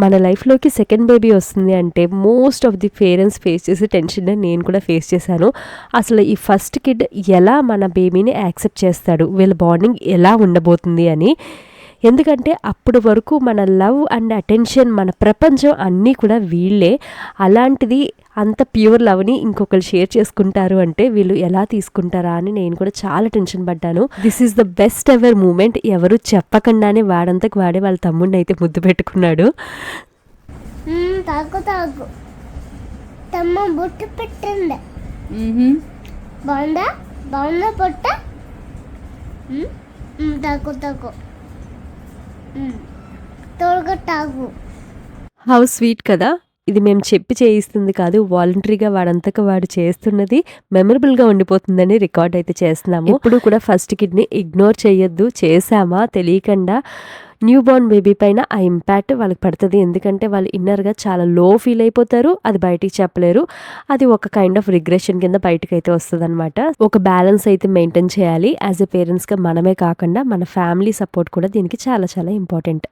మన లైఫ్లోకి second baby వస్తుంది అంటే most of the parents face చేసే టెన్షన్ నేను కూడా ఫేస్ చేశాను. అసలు ఈ ఫస్ట్ కిడ్ ఎలా మన బేబీని యాక్సెప్ట్ చేస్తాడు? వీళ్ళ బాండింగ్ ఎలా ఉండబోతుంది అని ఎందుకంటే అప్పటి వరకు మన లవ్ అండ్ అటెన్షన్ మన ప్రపంచం అన్నీ కూడా వీళ్ళే. అలాంటిది అంత ప్యూర్ లవ్ని ఇంకొకరు షేర్ చేసుకుంటారు అంటే వీళ్ళు ఎలా తీసుకుంటారా అని నేను కూడా చాలా టెన్షన్ పడ్డాను. This is the best ever moment ఎవరు చెప్పకుండానే వాడంతకు వాడే వాళ్ళ తమ్ముడిని అయితే ముద్దు పెట్టుకున్నాడు. తాగు తాగు. తమ్మ బొట్టు బాగుందా? బాగుందా పొట్ట తాగు తాగు. హౌ స్వీట్ కదా. ఇది మేము చెప్పి చేయిస్తుంది కాదు వాలంటరీగా వాడంతకు వాడు చేస్తున్నది మెమరబుల్గా ఉండిపోతుందని రికార్డ్ అయితే చేస్తున్నాము. ఇప్పుడు కూడా ఫస్ట్ కిడ్ని ఇగ్నోర్ చేయొద్దు చేసామా తెలియకుండా న్యూ బోర్న్ బేబీ పైన ఆ ఇంపాక్ట్ వాళ్ళకి పడుతుంది. ఎందుకంటే వాళ్ళు ఇన్నర్గా చాలా లో ఫీల్ అయిపోతారు. అది బయటికి చెప్పలేరు. అది ఒక కైండ్ ఆఫ్ రిగ్రెషన్ కింద బయటకు అయితే వస్తుంది అనమాట ఒక బ్యాలెన్స్ అయితే మెయింటైన్ చేయాలి. యాజ్ ఎ పేరెంట్స్గా మనమే కాకుండా మన ఫ్యామిలీ సపోర్ట్ కూడా దీనికి చాలా చాలా ఇంపార్టెంట్